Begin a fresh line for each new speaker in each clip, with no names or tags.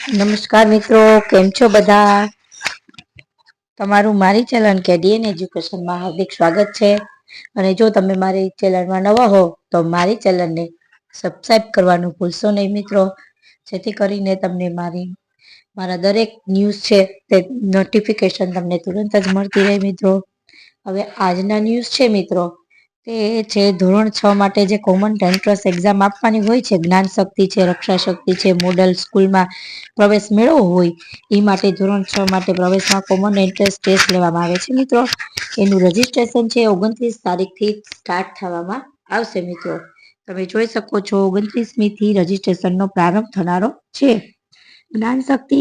નમસ્કાર મિત્રો, કેમ છો બધા? તમારું મારી ચેનલ કેડીએન એજ્યુકેશનમાં હાર્દિક સ્વાગત છે. અને જો તમે મારી ચેનલમાં નવા હો, તો મારી ચેનલને સબસ્ક્રાઈબ કરવાનું ભૂલશો નહીં મિત્રો. જેથી કરીને તમને મારી, મારા દરેક ન્યૂઝ છે તે નોટિફિકેશન તમને તુરંત જ મળતી રહે મિત્રો. હવે આજના ન્યૂઝ છે મિત્રો. તે છે ધોરણ છ માટે જે કોમન એન્ટ્રન્સ એક્ઝામ આપવાની હોય છે, જ્ઞાન શક્તિ છે, રક્ષા શક્તિ છે મોડલ સ્કૂલમાં પ્રવેશ મેળવવો હોય, એ માટે ધોરણ છ માટે પ્રવેશમાં કોમન એન્ટ્રન્સ ટેસ્ટ લેવામાં આવે છે, મિત્રો. એનું રજીસ્ટ્રેશન છે ઓગણત્રીસ તારીખથી સ્ટાર્ટ થવામાં આવશે, મિત્રો. તમે જોઈ શકો છો ઓગણત્રીસમીથી રજીસ્ટ્રેશનનો પ્રારંભ થનારો છે. જ્ઞાન શક્તિ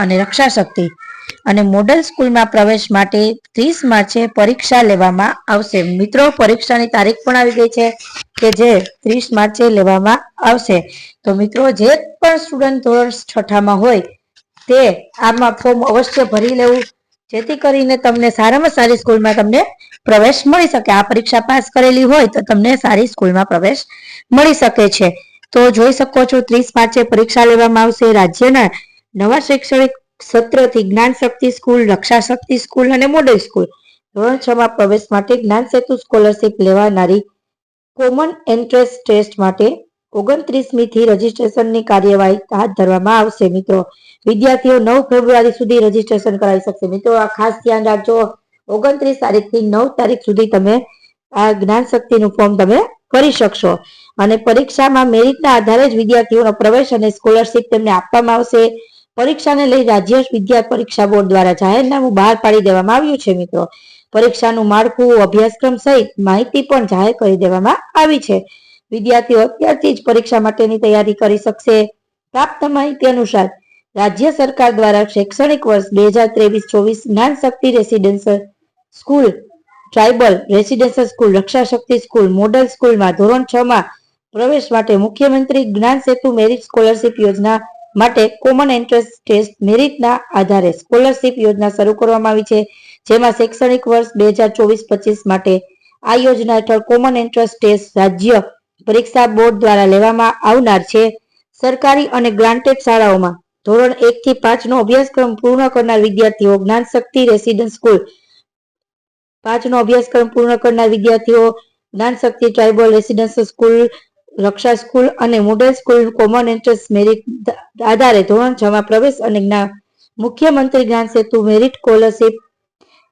અને રક્ષા શક્તિ અને મોડલ સ્કૂલમાં પ્રવેશ માટે ત્રીસ માર્ચે પરીક્ષા લેવામાં આવશે. મિત્રો, પરીક્ષાની તારીખ પણ આવી ગઈ છે કે જે ત્રીસ માર્ચે લેવામાં આવશે. તો મિત્રો, જે પણ સ્ટુડન્ટ ધોરણ છઠ્ઠામાં હોય, તે આમાં ફોર્મ અવશ્ય ભરી લેવું. જેથી કરીને તમને સારામાં સારી સ્કૂલમાં તમને પ્રવેશ મળી શકે. આ પરીક્ષા પાસ કરેલી હોય તો તમને સારી સ્કૂલમાં પ્રવેશ મળી શકે છે. તો જોઈ શકો છો, ત્રીસ માર્ચે પરીક્ષા લેવામાં આવશે. રાજ્યના નવા શૈક્ષણિક સત્રથી જ્ઞાન શક્તિ સ્કૂલ રક્ષા શક્તિ સ્કૂલ અને મોડલ સ્કૂલ. ધોરણ છ માં પ્રવેશ માટે જ્ઞાન સેતુ સ્કોલરશીપ લેવાનારી કોમન એન્ટ્રન્સ ટેસ્ટ માટે ઓગણત્રીસમી થી રજીસ્ટ્રેશનની કાર્યવાહી હાથ ધરવામાં આવશે, મિત્રો. વિદ્યાર્થીઓ નવ ફેબ્રુઆરી સુધી રજીસ્ટ્રેશન કરાવી શકશે. મિત્રો, આ ખાસ ધ્યાન રાખજો. ઓગણત્રીસ તારીખથી નવ તારીખ સુધી તમે આ જ્ઞાન શક્તિનું ફોર્મ તમે કરી શકશો. અને પરીક્ષામાં મેરિટના આધારે જ વિદ્યાર્થીઓનો પ્રવેશ અને સ્કોલરશીપ તેમને આપવામાં આવશે. પરીક્ષાને લઈ રાજ્ય વિદ્યા પરીક્ષા બોર્ડ દ્વારા જાહેરનામું બહાર પાડી દેવામાં આવ્યું છે, મિત્રો. પરીક્ષાનું માળખું, અભ્યાસક્રમ સહિત માહિતી પણ જાહેર કરી દેવામાં આવી છે. વિદ્યાર્થીઓ અત્યારથી જ પરીક્ષા માટેની તૈયારી કરી શકશે. પ્રાપ્ત માહિતી અનુસાર, રાજ્ય સરકાર દ્વારા શૈક્ષણિક વર્ષ બે હજાર ત્રેવીસ ચોવીસ Gyan Shakti residential school tribal residential school Raksha Shakti school, model સ્કૂલમાં ધોરણ છ માં પ્રવેશ માટે મુખ્યમંત્રી જ્ઞાન સેતુ મેરિટ સ્કોલરશીપ યોજના માટે કોમન એન્ટ્રન્સ ટેસ્ટ મેરિટના આધારે સ્કોલરશીપ યોજના શરૂ કરવામાં આવી છે, જેમાં શૈક્ષણિક વર્ષ બે હજાર ચોવીસ પચીસ માટે આ યોજના હેઠળ કોમન એન્ટ્રન્સ ટેસ્ટ રાજ્ય પરીક્ષા બોર્ડ દ્વારા લેવામાં આવનાર છે. સરકારી અને ગ્રાન્ટેડ શાળાઓમાં ધોરણ એક થી પાંચ નો અભ્યાસક્રમ પૂર્ણ કરનાર વિદ્યાર્થીઓ જ્ઞાન શક્તિ રેસિડેન્સ સ્કૂલ પાંચ નો અભ્યાસક્રમ પૂર્ણ કરનાર વિદ્યાર્થીઓ Gyanshakti tribal residential school Raksha school અને model school common entrance merit આધારે ધોરણ છ માં પ્રવેશ અને જ્ઞાન, મુખ્યમંત્રી જ્ઞાન સેતુ મેરિટ સ્કોલરશીપ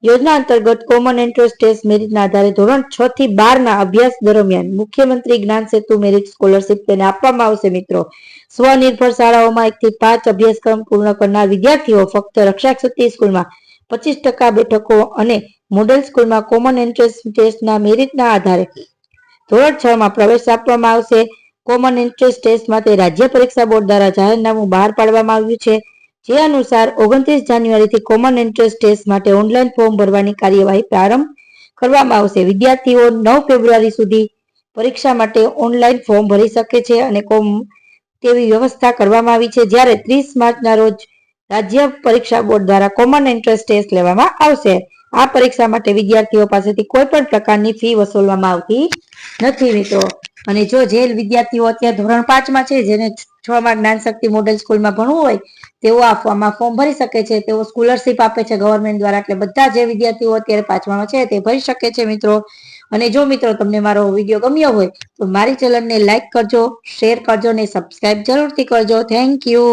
યોજના અંતર્ગત કોમન એન્ટ્રન્સ ટેસ્ટ મેરિટના આધારે ધોરણ છ થી બાર ના અભ્યાસ દરમિયાન મુખ્યમંત્રી જ્ઞાન સેતુ મેરિટ સ્કોલરશીપ તેને આપવામાં આવશે મિત્રો. સ્વનિર્ભર શાળાઓમાં એક થી પાંચ અભ્યાસક્રમ પૂર્ણ કરનાર વિદ્યાર્થીઓ ફક્ત રક્ષા શક્તિ સ્કૂલમાં પચીસ ટકા બેઠકો અને મોડલ સ્કૂલમાં કોમન એન્ટ્રન્સ ટેસ્ટના મેરિટના આધારે ધોરણ છ માં પ્રવેશ આપવામાં આવશે. કોમન એન્ટ્રન્સ ટેસ્ટ માટે રાજ્ય પરીક્ષા બોર્ડ દ્વારા જાહેરનામું બહાર પાડવામાં આવ્યું છે. જે અનુસાર ઓગણત્રીસ જાન્યુઆરીથી કોમન એન્ટ્રન્સ ટેસ્ટ માટે ઓનલાઈન ફોર્મ ભરવાની કાર્યવાહી પ્રારંભ કરવામાં આવશે. વિદ્યાર્થીઓ નવ ફેબ્રુઆરી સુધી પરીક્ષા માટે ઓનલાઈન ફોર્મ ભરી શકે છે અને કોમ તેવી વ્યવસ્થા કરવામાં આવી છે. જ્યારે ત્રીસ માર્ચના રોજ રાજ્ય પરીક્ષા બોર્ડ દ્વારા કોમન એન્ટ્રન્સ ટેસ્ટ લેવામાં આવશે. આ પરીક્ષા માટે વિદ્યાર્થીઓ પાસેથી કોઈ પણ પ્રકારની ફી વસૂલવામાં આવતી નથી મિત્રો. અને જો જે વિદ્યાર્થીઓ અત્યારે ધોરણ પાંચમાં છે, જેને છ માં જ્ઞાન શક્તિ મોડેલ સ્કૂલમાં ભણવું હોય, તેઓ આપવામાં ફોર્મ ભરી શકે છે. તેઓ સ્કોલરશીપ આપે છે ગવર્મેન્ટ દ્વારા. એટલે બધા જે વિદ્યાર્થીઓ અત્યારે પાંચમામાં છે, તે ભરી શકે છે મિત્રો. અને જો મિત્રો તમને મારો વીડિયો ગમ્યો હોય, તો મારી ચેનલને લાઈક કરજો શેર કરજો અને સબસ્ક્રાઇબ જરૂરથી કરજો. Thank you